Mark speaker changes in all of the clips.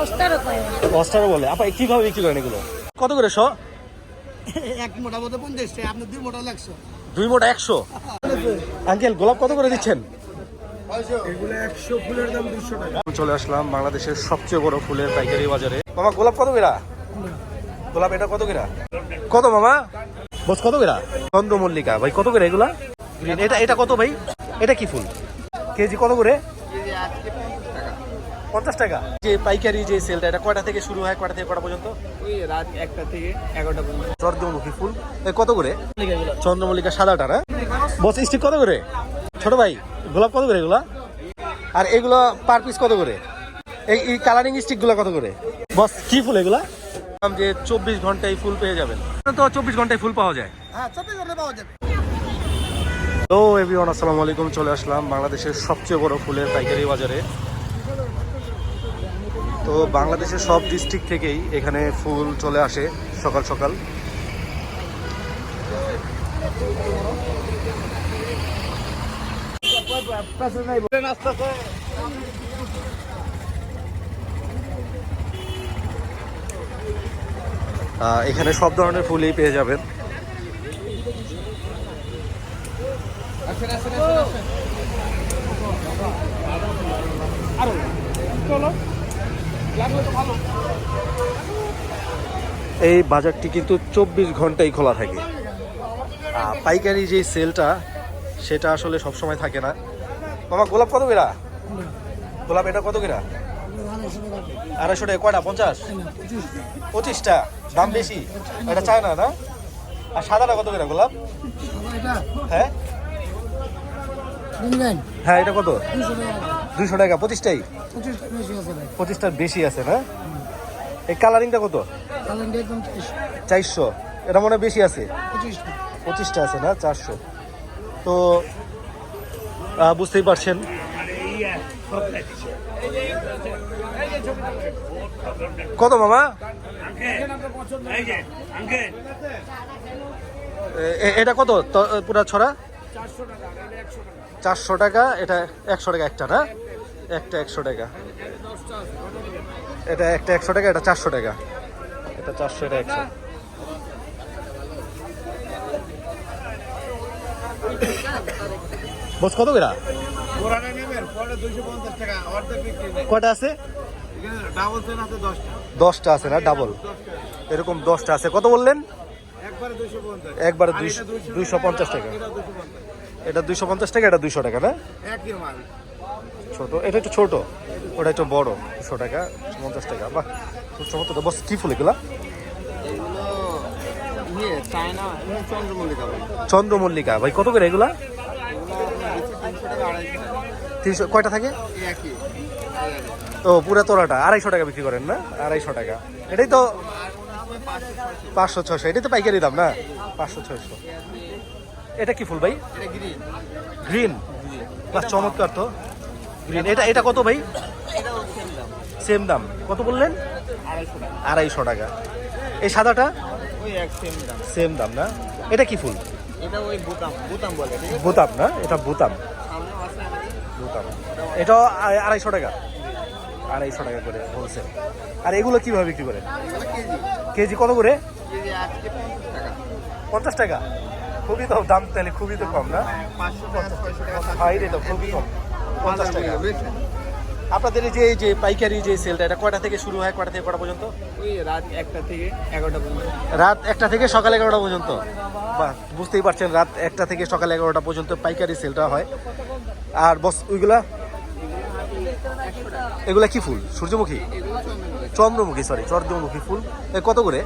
Speaker 1: অস্টারও বলে। আপা কীভাবে বিক্রি করেন এগুলো? কত করে শ?
Speaker 2: এক মোটা মতো পঞ্চাশ টাকা আপনি দুই মোটা লাগছো
Speaker 1: দুই মোটা একশো? আঙ্কেল গোলাপ কত করে দিচ্ছেন?
Speaker 2: এগুলো একশো ফুলের দাম দুশো টাকা।
Speaker 1: চলে আসলাম বাংলাদেশের সবচেয়ে বড় ফুলের পাইকারি বাজারে। মামা গোলাপ কত কেরা? গোলাপ এটা কত কেরা? কত মামা? বস কত কেরা? চন্দ্রমল্লিকা। ভাই কত করে এগুলা? এটা এটা কত ভাই? এটা কি ফুল? কেজি কত করে? পঞ্চাশ টাকা। যে পাইকারি যে সেলটা এটা কয়টা থেকে শুরু হয় কয়টা থেকে কটা পর্যন্ত?
Speaker 2: ওই রাত একটা থেকে এগারোটা পর্যন্ত।
Speaker 1: চন্দ্রমুখী ফুল। কত করে? চন্দ্রমল্লিকা সাদাটা না? বস স্টিক কত করে? ছোট ভাই গোলাপ কত করে এগুলা? আর এগুলো পার পিস কত করে? এই এই কালারিং স্টিকগুলো কত করে? বস কি ফুল এগুলা? যে চব্বিশ ঘন্টায় ফুল পেয়ে যাবেন। তো চব্বিশ ঘন্টায় ফুল পাওয়া যায়।
Speaker 2: হ্যাঁ চব্বিশ ঘণ্টা পাওয়া যাবে।
Speaker 1: তো এভরিওয়ান আসসালামু আলাইকুম। চলে আসলাম বাংলাদেশের সবচেয়ে বড় ফুলের পাইকারি বাজারে। তো বাংলাদেশের সব ডিস্ট্রিক্ট থেকেই এখানে ফুল চলে আসে সকাল সকাল। এখানে সব ধরনের ফুলই পেয়ে যাবেন। এই বাজারটি কিন্তু চব্বিশ ঘন্টাই খোলা থাকে। পাইকারি যে সেলটা সেটা আসলে সব সময় থাকে না। মামা গোলাপ কত কেরা? গোলাপ এটা কত কেরা? আড়াইশো টাকা। কয়টা? পঞ্চাশ? পঁচিশটা। দাম বেশি? এটা চায় না না? আর সাদাটা কত কেরা গোলাপ? হ্যাঁ? হ্যাঁ এটা কত? দুইশো টাকা, পঁচিশটাই? পঁচিশটার বেশি আছে না? এই কালারিংটা কত? চারশো। এটা মনে বেশি আছে? পঁচিশটা আছে না? চারশো। তো বুঝতেই পারছেন। কত মামা? এটা কত? পুরা ছড়া? চারশো টাকা, এটা একশো টাকা একটা, না? একটা একশো টাকা। এটা একটা একশো টাকা, এটা চারশো টাকা। এটা চারশো, এটা একশো। বস, কত কেরা? কয়টা আছে?
Speaker 2: দশটা
Speaker 1: আছে না? ডাবল এরকম দশটা আছে। কত বললেন?
Speaker 2: একবারে দুইশো পঞ্চাশ
Speaker 1: টাকা,
Speaker 2: এটা
Speaker 1: দুইশো পঞ্চাশ টাকা, এটা দুইশো টাকা, না? ছোট। এটা একটু ছোট। ওটা একটু বড়। দুশো টাকা পঞ্চাশ টাকা। বাহ খুব চমৎকার। বস কি ফুল এগুলা?
Speaker 2: চন্দ্রমল্লিকা।
Speaker 1: ভাই কত করে এগুলা?
Speaker 2: তিনশো
Speaker 1: কয়টা থাকে? তো পুরা তোলাটা আড়াইশো টাকা বিক্রি করেন না? আড়াইশো টাকা। এটাই তো পাঁচশো ছশো এটাই তো পাইকারি দাম না? পাঁচশো ছয়শো। এটা কি ফুল ভাই?
Speaker 2: গ্রিন
Speaker 1: বাহ চমৎকার তো। এটা এটা কত ভাই?
Speaker 2: সেম দাম।
Speaker 1: কত বললেন?
Speaker 2: আড়াইশো টাকা।
Speaker 1: এই সাদাটা?
Speaker 2: সেম দাম
Speaker 1: না? এটা কি ফুল?
Speaker 2: বুতাম
Speaker 1: না? এটা বুতাম। বুতাম। এটা আড়াইশো টাকা। আড়াইশো টাকা করে হোলসেল আর এগুলো কীভাবে বিক্রি করে?
Speaker 2: কেজি
Speaker 1: কত করে?
Speaker 2: পঞ্চাশ টাকা।
Speaker 1: খুবই তো দাম তাহলে খুবই তো কম না? হয় রে তো খুবই কম। পঞ্চাশ টাকা। আপনাদের এই যে এই যে পাইকারি যে সেলটা এটা কয়টা থেকে শুরু হয় কয়টা থেকে কটা পর্যন্ত?
Speaker 2: ওই রাত একটা থেকে এগারোটা পর্যন্ত।
Speaker 1: রাত একটা থেকে সকাল এগারোটা পর্যন্ত? বাহ বুঝতেই পারছেন রাত একটা থেকে সকাল এগারোটা পর্যন্ত পাইকারি সেলটা হয়। আর বস ওইগুলা? এগুলা কি ফুল? সূর্যমুখী? চন্দ্রমুখী সরি চন্দ্রমুখী ফুল। কত করে?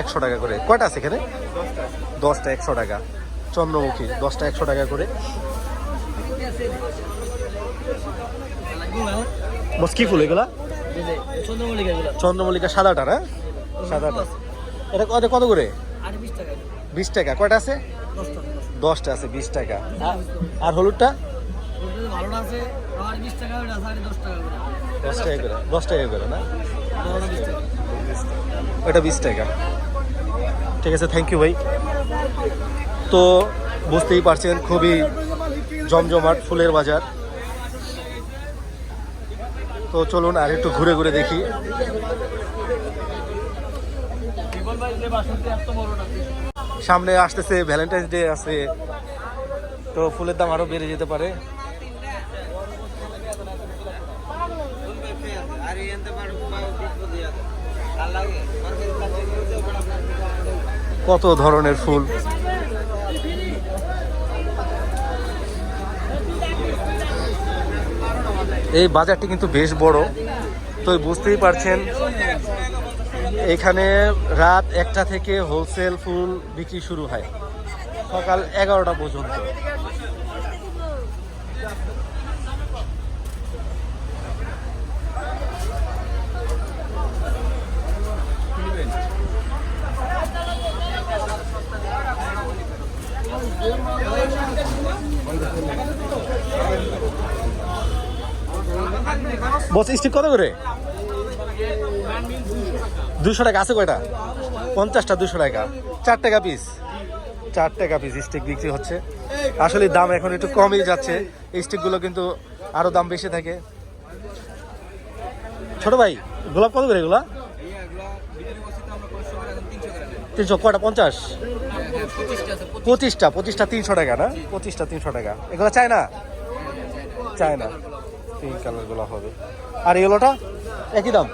Speaker 2: একশো টাকা।
Speaker 1: করে। কয়টা আছে এখানে?
Speaker 2: দশটা
Speaker 1: একশো টাকা। চন্দ্রমুখী দশটা একশো টাকা করে। বস ফুল এগুলা?
Speaker 3: চন্দ্রমল্লিকা
Speaker 1: সাদাটা, না? সাদাটা। এটা কত কত করে?
Speaker 3: বিশ টাকা।
Speaker 1: কয়টা আছে?
Speaker 3: দশটা
Speaker 1: আছে, বিশ টাকা। আর- হলুদটা?
Speaker 3: দশ টাকা করে।
Speaker 1: দশ টাকা করে, না? ওটা বিশ টাকা। ঠিক আছে থ্যাংক ইউ ভাই। তো বুঝতেই পারছেন, খুবই জমজমাট ফুলের বাজার। তো চলুন আর একটু ঘুরে ঘুরে দেখি। সামনে আসতেছে ভ্যালেন্টাইন্স ডে আছে। তো ফুলের দাম আরও বেড়ে যেতে পারে। কত ধরনের ফুল? এই বাজারটি কিন্তু বেশ বড়। তো বুঝতেই পারছেন, এখানে রাত একটা থেকে হোলসেল ফুল বিক্রি শুরু হয়। সকাল এগারোটা পর্যন্ত। বস স্টিক কত করে? দুশো টাকা, আছে কয়টা? পঞ্চাশটা দুশো টাকা। চার টাকা পিস চার টাকা পিস স্টিক বিক্রি হচ্ছে। আসলে দাম এখন একটু কমই যাচ্ছে। স্টিকগুলো কিন্তু আরও দাম বেশি থাকে। ছোট ভাই, গোলাপ কত করে এগুলা? তিনশো, কয়টা? পঞ্চাশ? পঁচিশটা পঁচিশটা তিনশো টাকা না? পঁচিশটা তিনশো টাকা। এগুলো চায় না চায় না পিঙ্ক কালারগুলো হবে। আর এগুলোটা একই দাম?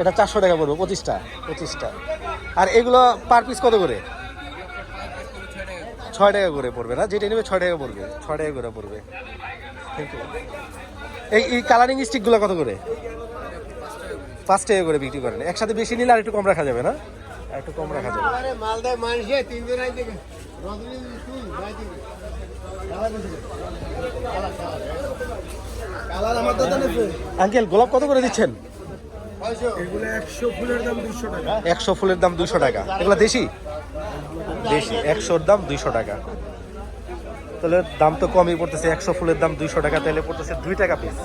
Speaker 1: এটা চারশো টাকা পড়বে, পঁচিশটা পঁচিশটা। আর এগুলো পার পিস কত করে? ছয় টাকা করে পড়বে না? যেটা নেবে ছয় টাকা পড়বে, ছয় টাকা করে পড়বে। এই এই কালারিং স্টিকগুলো কত করে? পাঁচ টাকা করে বিক্রি করেন। একসাথে বেশি নিলে আর একটু কম রাখা যাবে না? একটু কম রাখা যাবে।
Speaker 2: মালদায় মানুষে তিনজন আই
Speaker 1: আঙ্কেল গোলাপ কত করে দিচ্ছেন?
Speaker 2: একশো ফুলের দাম দুশো টাকা।
Speaker 1: একশো ফুলের দাম দুইশো টাকা। এগুলো দেশি? দেশি একশোর দাম দুইশো টাকা। তাহলে দাম তো কমই পড়তেছে একশো ফুলের দাম দুইশো টাকা তাহলে পড়তেছে দুই টাকা পিস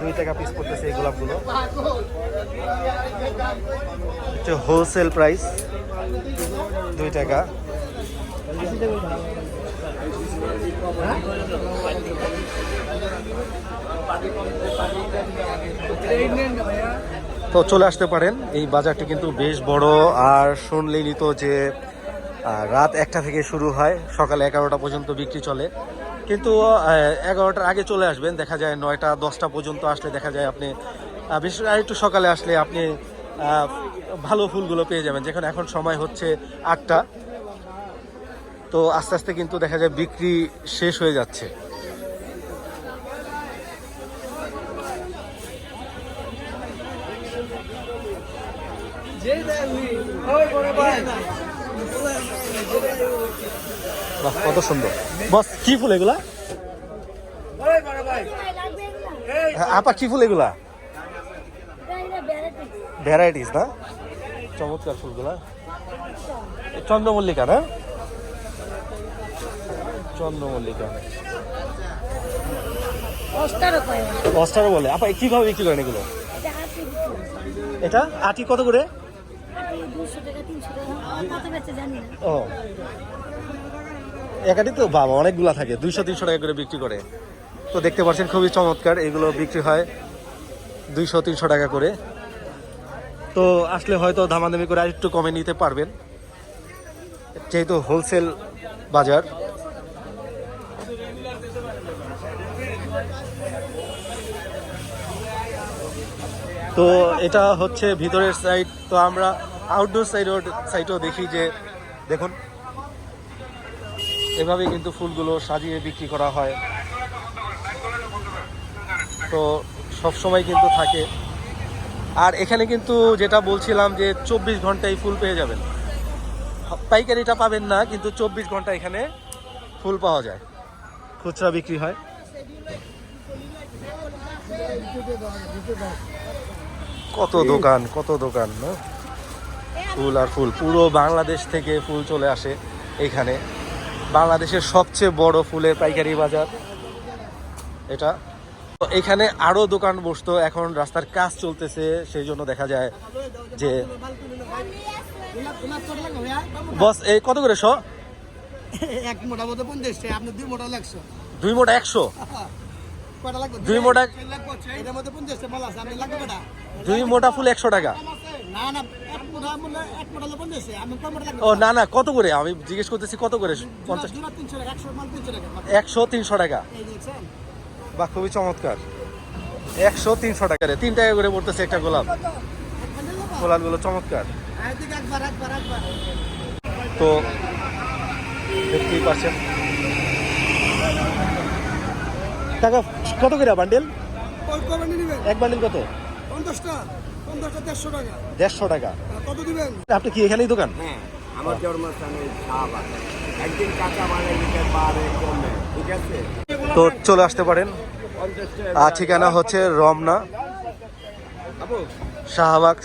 Speaker 1: দুই টাকা পিস পড়তেছে এই গোলাপগুলো। হচ্ছে হোলসেল প্রাইস দুই টাকা। তো চলে আসতে পারেন। এই বাজারটি কিন্তু বেশ বড়। আর শুনলেই তো যে রাত একটা থেকে শুরু হয়। সকাল এগারোটা পর্যন্ত বিক্রি চলে। কিন্তু এগারোটার আগে চলে আসবেন। দেখা যায় নয়টা, দশটা পর্যন্ত আসলে দেখা যায় আপনি বিশেষ করে একটু সকালে আসলে আপনি ভালো ফুলগুলো পেয়ে যাবেন। যেখানে এখন সময় হচ্ছে আটটা। তো আস্তে আস্তে কিন্তু দেখা যায় বিক্রি শেষ হয়ে যাচ্ছে। বাহ, কত সুন্দর। বস, কি ফুল এগুলা? আপা, কি ফুল এগুলা? ভ্যারাইটিস না? চমৎকার ফুলগুলা। চন্দ্রমল্লিকা না? চন্দ্রমল্লিকা। অস্টারও বলে। আপা কীভাবে বিক্রি করেন এগুলো? এটা আটি কত করে? ও। একাটি তো বাবা অনেকগুলা থাকে। দুইশো তিনশো টাকা করে বিক্রি করে। তো দেখতে পাচ্ছেন খুবই চমৎকার এগুলো বিক্রি হয়। দুইশো তিনশো টাকা করে। তো আসলে হয়তো দামাদামি করে আরেকটু কমে নিতে পারবেন। যেহেতু হোলসেল বাজার। তো এটা হচ্ছে ভিতরের সাইড তো আমরা আউটডোর সাইড সাইডও দেখি যে, দেখুন। এভাবে কিন্তু ফুলগুলো সাজিয়ে বিক্রি করা হয়। তো সব সময় কিন্তু থাকে। আর এখানে কিন্তু যেটা বলছিলাম যে চব্বিশ ঘন্টায় ফুল পেয়ে যাবেন। পাইকারিটা পাবেন না, কিন্তু চব্বিশ ঘণ্টা এখানে ফুল পাওয়া যায়। খুচরা বিক্রি হয়। কত দোকান কত দোকান না? ফুল আর ফুল। পুরো বাংলাদেশ থেকে ফুল চলে আসে এইখানে বাংলাদেশের সবচেয়ে বড় ফুলের পাইকারি বাজার এটা। তো এখানে আরও দোকান বসতো এখন রাস্তার কাজ চলতেছে সেই জন্য দেখা যায় যে বস এই কত করে শ?
Speaker 2: এক মোটা মতো পঞ্চাশ আপনি দুই মোটা
Speaker 1: দুই মোটা একশো?
Speaker 2: লাগবে
Speaker 1: দুই মোটা দুই মোটা ফুল একশো টাকা। ও না না কত করে? আমি জিজ্ঞেস করতেছি কত করে? পঞ্চাশ
Speaker 2: টাকা একশো তিনশো টাকা
Speaker 1: বা খুবই চমৎকার। একশো তিনশো টাকা রে তিন টাকা করে পড়তেছে একটা গোলাপ। গোলাপগুলো চমৎকার।
Speaker 2: একবার।
Speaker 1: তো দেখতেই পাচ্ছেন। টাকা কত করে বান্ডেল এক বান্ডেল কত?
Speaker 2: পঞ্চাশটা। পঞ্চাশটা দেড়শো টাকা।
Speaker 1: দেড়শো টাকা।
Speaker 2: কত দিবেন?
Speaker 1: আপনি কি এখানেই দোকান?
Speaker 4: হ্যাঁ আমার জন্মস্থানে শাহবাগ একদিন কাঁচা মালের নিতে পারে কমে ঠিক আছে?
Speaker 1: তো চলে আসতে পারেন। আর ঠিকানা হচ্ছে রমনা শাহবাগ